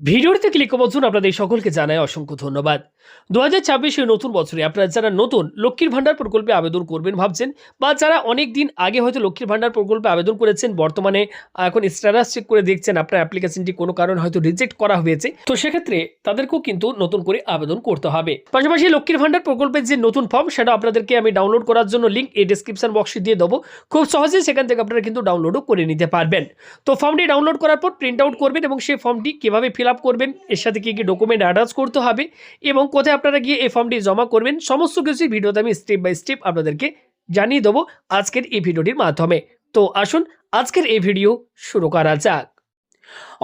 ভিডিওতে ক্লিক বলছুন আপনাদের সকলকে জানাই অসংখ্য ধন্যবাদ। দু হাজার ছাব্বিশের নতুন বছরে আপনারা যারা নতুন লক্ষ্মীর ভাণ্ডার প্রকল্পে আবেদন করবেন ভাবছেন বা যারা অনেক দিন আগে হয়তো লক্ষ্মীর ভাণ্ডার প্রকল্পে আবেদন করেছেন, বর্তমানে এখন স্ট্যাটাস চেক করে দেখছেন, আপনার অ্যাপ্লিকেশনটি কোনো কারণে হয়তো রিজেক্ট করা হয়েছে, তো সেক্ষেত্রে তাদেরকেও কিন্তু নতুন করে আবেদন করতে হবে। পাশাপাশি লক্ষ্মীর ভাণ্ডার প্রকল্পের যে নতুন ফর্ম সেটা আপনাদেরকে আমি ডাউনলোড করার জন্য লিঙ্ক এই ডিসক্রিপশন বক্সে দিয়ে দেবো। খুব সহজেই সেখান থেকে আপনারা কিন্তু ডাউনলোডও করে নিতে পারবেন। তো ফর্মটি ডাউনলোড করার পর প্রিন্ট আউট করবেন এবং সেই ফর্মটি কীভাবে ফিল আপ করবেন এর সাথে কী কী ডকুমেন্ট অ্যাটাচ করতে হবে এবং কোথায় আপনারা গিয়ে এই ফর্মটি জমা করবেন সমস্ত কিছু ভিডিওতে আমি স্টেপ বাই স্টেপ আপনাদেরকে জানিয়ে দেবো আজকের এই ভিডিওটির মাধ্যমে। তো আসুন আজকের এই ভিডিও শুরু করা যাক।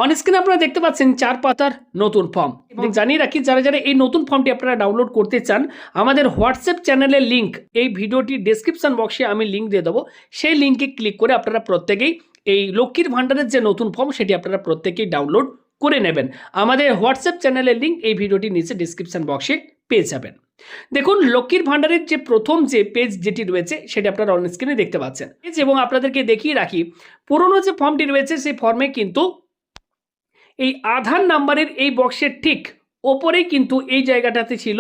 অন স্ক্রিনে আপনারা দেখতে পাচ্ছেন চার পাতার নতুন ফর্ম এবং জানিয়ে রাখি যারা যারা এই নতুন ফর্মটি আপনারা ডাউনলোড করতে চান আমাদের হোয়াটসঅ্যাপ চ্যানেলের লিঙ্ক এই ভিডিওটি ডেসক্রিপশন বক্সে আমি লিঙ্ক দিয়ে দেবো। সেই লিঙ্কে ক্লিক করে আপনারা প্রত্যেকেই এই লক্ষ্মীর ভাণ্ডারের যে নতুন ফর্ম সেটি আপনারা প্রত্যেকেই ডাউনলোড করে নেবেন। আমাদের হোয়াটসঅ্যাপ চ্যানেলের লিঙ্ক এই ভিডিওটির নিচে ডিসক্রিপশন বক্সে পেয়ে যাবেন। দেখুন, লক্ষ্মীর ভাণ্ডারের যে প্রথম যে পেজ যেটি রয়েছে, সেটি আপনারা অন স্ক্রিনে দেখতে পাচ্ছেন। এবং আপনাদেরকে দেখিয়ে রাখি, পুরনো যে ফর্মটি রয়েছে, সেই ফর্মে কিন্তু এই আধার নাম্বারের এই বক্সের ঠিক ওপরেই কিন্তু এই জায়গাটাতে ছিল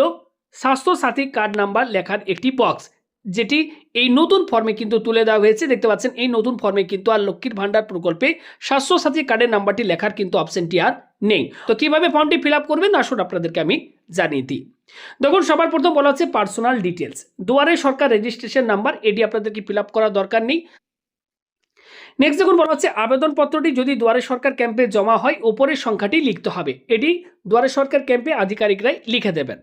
স্বাস্থ্যসাথী কার্ড নাম্বার লেখার একটি বক্স যেটি এই নতুন ফর্মে কিন্তু তুলে দেওয়া হয়েছে। দেখতে পাচ্ছেন, এই নতুন ফর্মে কিন্তু আর লক্ষ্মীর ভাণ্ডার প্রকল্পে স্বাস্থ্যসাথী কার্ডের নাম্বারটি লেখার কিন্তু অপশনটি আর নেই। তো কীভাবে ফর্মটি ফিল আপ করবেন? আসুন আপনাদেরকে আমি জানিয়ে দিই। দেখুন, সবার প্রথম বলা হচ্ছে পার্সোনাল ডিটেলস দুয়ারে সরকার রেজিস্ট্রেশন নাম্বার এটি আপনাদেরকে ফিল আপ করার দরকার নেই। নেক্সট দেখুন, বলা হচ্ছে আবেদনপত্রটি যদি দুয়ারে সরকার ক্যাম্পে জমা হয়, ওপরের সংখ্যাটি লিখতে হবে। এটি দুয়ারে সরকার ক্যাম্পে আধিকারিকরাই লিখে দেবেন।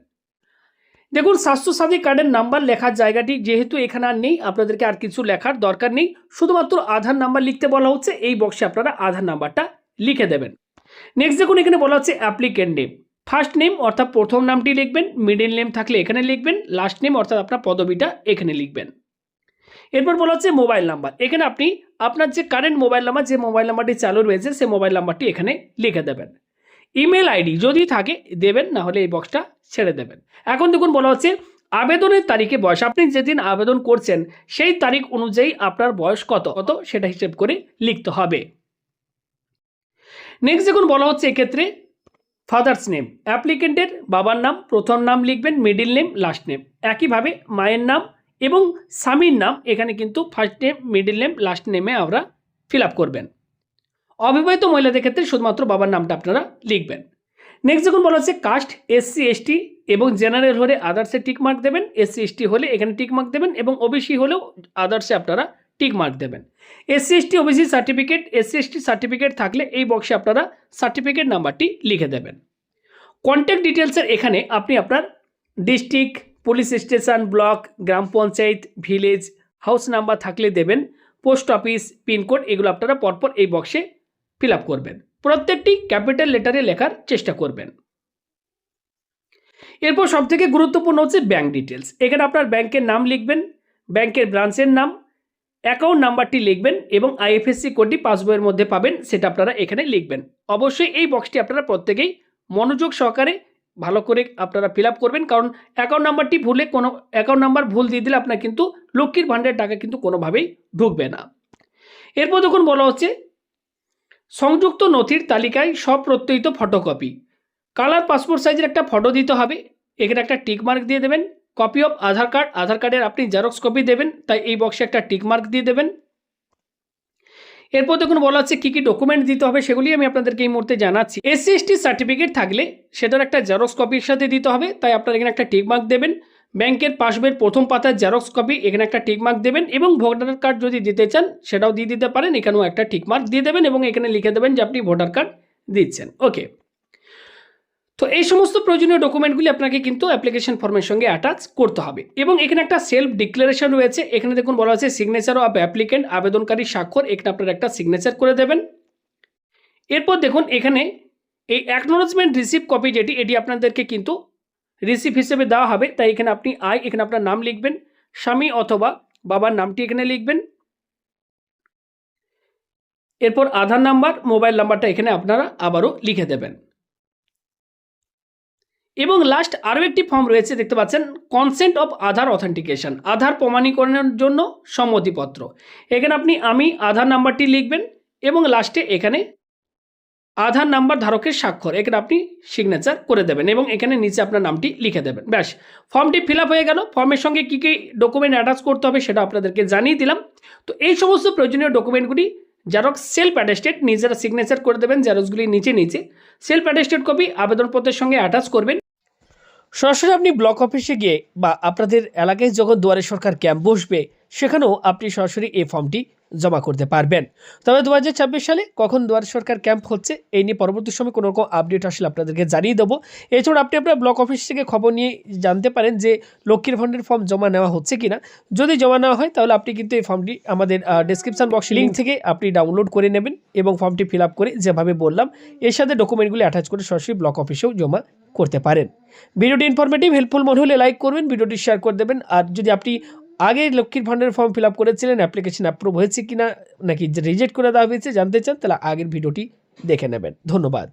দেখুন, স্বাস্থ্যসাথী কার্ডের নাম্বার লেখার জায়গাটি যেহেতু এখানে আর নেই, আপনাদেরকে আর কিছু লেখার দরকার নেই। শুধুমাত্র আধার নাম্বার লিখতে বলা হচ্ছে, এই বক্সে আপনারা আধার নাম্বারটা লিখে দেবেন। নেক্সট দেখুন, এখানে বলা হচ্ছে অ্যাপ্লিকেন্ট নেম ফার্স্ট নেম অর্থাৎ প্রথম নামটি লিখবেন মিডিল নেম থাকলে এখানে লিখবেন লাস্ট নেম অর্থাৎ আপনার পদবিটা এখানে লিখবেন। এরপর বলা হচ্ছে মোবাইল নাম্বার এখানে আপনি আপনার যে কারেন্ট মোবাইল নাম্বার যে মোবাইল নাম্বারটি চালু রয়েছে, সেই মোবাইল নাম্বারটি এখানে লিখে দেবেন। ইমেল আইডি যদি থাকে, দেবেন না হলে এই বক্সটা ছেড়ে দেবেন। এখন দেখুন, বলা হচ্ছে, আবেদনের তারিখে বয়স। আপনি যেদিন আবেদন করছেন, সেই তারিখ অনুযায়ী আপনার বয়স কত? কত? সেটা হিসেব করে লিখতে হবে। নেক্সট দেখুন, বলা হচ্ছে, এক্ষেত্রে ফাদার্স নেম অ্যাপ্লিকেন্টের বাবার নাম, প্রথম নাম লিখবেন মিডিল নেম লাস্ট নেম একইভাবে মায়ের নাম এবং স্বামীর নাম, এখানে কিন্তু first name middle name last নেমে আমরা ফিল করবেন। অবিবাহিত মহিলাদের ক্ষেত্রে শুধুমাত্র বাবার নামটা আপনারা লিখবেন। নেক্সট যখন বলা হচ্ছে কাস্ট এসসি এসটি এবং জেনারেল হলে আদার্সে টিক মার্ক দেবেন। এসসি এসটি হলে এখানে টিক মার্ক দেবেন এবং ওবিসি হলেও আদার্সে আপনারা টিক মার্ক দেবেন। SC ST OBC certificate SC ST certificate থাকলে এই বক্সে আপনারা সার্টিফিকেট নাম্বারটি লিখে দেবেন। কন্ট্যাক্ট ডিটেলসের এখানে আপনি আপনার ডিস্ট্রিক্ট পুলিশ স্টেশন ব্লক গ্রাম পঞ্চায়েত ভিলেজ হাউস নাম্বার থাকলে দেবেন পোস্ট অফিস পিনকোড এগুলো আপনারা পরপর এই বক্সে ফিল আপ করবেন। প্রত্যেকটি ক্যাপিটাল লেটারে লেখার চেষ্টা করবেন। এরপর সবথেকে গুরুত্বপূর্ণ হচ্ছে ব্যাঙ্ক ডিটেলস এখানে আপনার ব্যাংকের নাম লিখবেন ব্যাংকের ব্রাঞ্চের নাম অ্যাকাউন্ট নাম্বারটি লিখবেন এবং আইএফএসসি কোডটি পাসবইয়ের মধ্যে পাবেন, সেটা আপনারা এখানে লিখবেন। অবশ্যই এই বক্সটি আপনারা প্রত্যেকেই মনোযোগ সহকারে ভালো করে আপনারা ফিল করবেন, কারণ অ্যাকাউন্ট নাম্বারটি ভুলে কোনো অ্যাকাউন্ট নাম্বার ভুল দিয়ে দিলে আপনার কিন্তু লক্ষ্মীর ভাণ্ডারের টাকা কিন্তু কোনোভাবেই ঢুকবে না। এরপর দেখুন বলা হচ্ছে সংযুক্ত নথির তালিকায় সব প্রত্যয়িত ফটোকপি কালার পাসপোর্ট সাইজের একটা ফটো দিতে হবে। এখানে একটা টিক মার্ক দিয়ে দেবেন। Copy of Aadhaar card Aadhaar কার্ডের আপনি জেরক্স কপি দেবেন, তাই এই বক্সে একটা টিক মার্ক দিয়ে দেবেন। এরপর দেখুন বলা হচ্ছে কী কী ডকুমেন্ট দিতে হবে, সেগুলি আমি আপনাদেরকে এই মুহূর্তে জানাচ্ছি। এসসি এসটি সার্টিফিকেট থাকলে সেটার একটা জেরক্স কপির সাথে দিতে হবে, তাই আপনারা এখানে একটা টিক মার্ক দেবেন। ব্যাংকের পাসবইয়ের প্রথম পাতার জেরক্স কপি, এখানে একটা টিক মার্ক দেবেন এবং ভোটার কার্ড যদি দিতে চান, সেটাও দিয়ে দিতে পারেন। এখানেও একটা টিক মার্ক দিয়ে দেবেন এবং এখানে লিখে দেবেন যে আপনি ভোটার কার্ড দিচ্ছেন। ওকে তো এই সমস্ত প্রয়োজনীয় ডকুমেন্টগুলি আপনাকে কিন্তু অ্যাপ্লিকেশন ফর্মের সঙ্গে অ্যাটাচ করতে হবে। এবং এখানে একটা সেলফ ডিক্লারেশন রয়েছে। এখানে দেখুন বলা আছে সিগনেচার অফ অ্যাপ্লিকেন্ট আবেদনকারী স্বাক্ষর। এখানে আপনারা একটা সিগনেচার করে দেবেন। এরপর দেখুন, এখানে এই অ্যাকনোলজমেন্ট রিসিভ কপি যেটি, এটি আপনাদেরকে কিন্তু রিসিভ হিসেবে দেওয়া হবে, তাই এখানে আপনি আই এখানে আপনার নাম লিখবেন, স্বামী অথবা বাবার নামটি এখানে লিখবেন। এরপর আধার নাম্বার, মোবাইল নাম্বারটা এখানে আপনারা আবারও লিখে দেবেন। এবং লাস্ট আরও একটি ফর্ম রয়েছে, দেখতে পাচ্ছেন consent of Aadhaar authentication Aadhaar প্রমাণীকরণের জন্য সম্মতিপত্র। এখানে আপনি আমি, আধার নাম্বারটি লিখবেন, এবং লাস্টে এখানে আধার নাম্বার ধারকের স্বাক্ষর, এখানে আপনি সিগনেচার করে দেবেন এবং এখানে নিচে আপনার নামটি লিখে দেবেন। ব্যাস, ফর্মটি ফিল হয়ে গেল। ফর্মের সঙ্গে কী কী ডকুমেন্ট অ্যাটাচ করতে হবে সেটা আপনাদেরকে জানিয়ে দিলাম। তো এই সমস্ত প্রয়োজনীয় ডকুমেন্টগুলি জেরক্স সেলফ অ্যাটেস্টেড নিজেরা সিগনেচার করে দেবেন জেরক্সগুলি নিচে নিচে সেলফ অ্যাটেস্টেড কপি আবেদনপত্রের সঙ্গে অ্যাটাচ করবেন। সরাসরি আপনি ব্লক অফিসে গিয়ে বা আপনাদের এলাকায় যখন দুয়ারে সরকার ক্যাম্প বসবে সেখানেও আপনি সরাসরি এই ফর্মটি জমা করতে পারবেন। তবে দু হাজার ছাব্বিশ সালে কখন দুয়ারে সরকার ক্যাম্প হচ্ছে, এই নিয়ে পরবর্তী সময় কোনো রকম আপডেট আসলে আপনাদেরকে জানিয়ে দেবো। এছাড়া আপনি আপনার ব্লক অফিস থেকে খবর নিয়ে জানতে পারেন যে লক্ষ্মীর ফান্ডের ফর্ম জমা নেওয়া হচ্ছে কিনা। যদি জমা নেওয়া হয়, তাহলে আপনি কিন্তু এই ফর্মটি আমাদের ডেসক্রিপশন বক্সে লিঙ্ক থেকে আপনি ডাউনলোড করে নেবেন এবং ফর্মটি ফিল করে যেভাবে বললাম, এর সাথে ডকুমেন্টগুলি অ্যাটাচ করে সরাসরি ব্লক অফিসেও জমা করতে পারেন। ভিডিওটি ইনফরমেটিভ হেল্পফুল মনে হলে লাইক করবেন, ভিডিওটি শেয়ার করে দেবেন। আর যদি আপনি আগে লক্ষ্মীর ভাণ্ডারের ফর্ম ফিল আপ করেছিলেন অ্যাপ্লিকেশন অ্যাপ্রুভ হয়েছে কিনা, নাকি রিজেক্ট করে দেওয়া হয়েছে জানতে চান, তাহলে আগের ভিডিওটি দেখে নেবেন। ধন্যবাদ।